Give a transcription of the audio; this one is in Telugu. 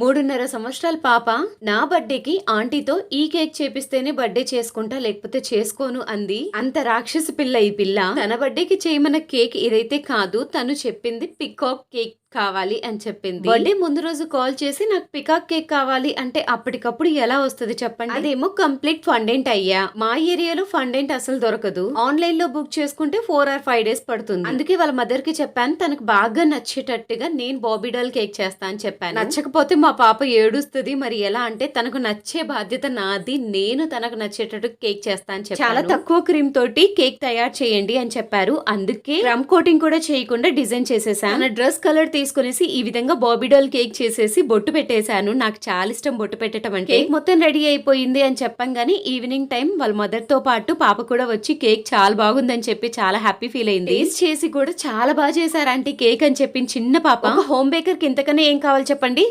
మూడున్నర సంవత్సరాల పాప నా బర్త్డేకి ఆంటీతో ఈ కేక్ చేపిస్తేనే బర్త్డే చేసుకుంటా లేకపోతే చేసుకోను అంది. అంత రాక్షసి పిల్ల ఈ పిల్ల. తన బర్త్డేకి చేయమన్న కేక్ ఇదైతే కాదు తను చెప్పింది పికాక్ కేక్. కావాలి అని చెప్పింది. బర్త్డే ముందు రోజు కాల్ చేసి నాకు పికాక్ కేక్ కావాలి అంటే అప్పటికప్పుడు ఎలా వస్తుంది చెప్పండి? అదేమో కంప్లీట్ ఫండెంట్ అయ్యా? మా ఏరియాలో ఫండెంట్ అసలు దొరకదు. ఆన్లైన్లో బుక్ చేసుకుంటే ఫోర్ ఆర్ ఫైవ్ డేస్ పడుతుంది. అందుకే వాళ్ళ మదర్కి చెప్పాను తనకు బాగా నచ్చేటట్టుగా నేను బాబీ డాల్ కేక్ చేస్తా అని చెప్పాను. నచ్చకపోతే మా పాప ఏడుస్తుంది మరి ఎలా అంటే తనకు నచ్చే బాధ్యత నాది నేను తనకు నచ్చేటట్టు కేక్ చేస్తా అని చెప్పాను. చాలా తక్కువ క్రీమ్ తోటి కేక్ తయారు చేయండి అని చెప్పారు. అందుకే రమ్ కోటింగ్ కూడా చేయకుండా డిజైన్ చేసేసాను. డ్రెస్ కలర్ తీసుకునేసి ఈ విధంగా బాబీ డాల్ కేక్ చేసేసి బొట్టు పెట్టేశాను. నాకు చాలా ఇష్టం బొట్టు పెట్టడం అంటే. కేక్ మొత్తం రెడీ అయిపోయింది అని చెప్పంగానే ఈవినింగ్ టైం వాళ్ళ మదర్తో పాటు పాప కూడా వచ్చి కేక్ చాలా బాగుందని చెప్పి చాలా హ్యాపీ ఫీల్ అయింది. టేస్ట్ చేసి కూడా చాలా బాగా చేశారు ఆంటీ కేక్ అని చెప్పి చిన్న పాప. హోమ్ బేకర్కి ఇంతకన్నా ఏం కావాలి చెప్పండి?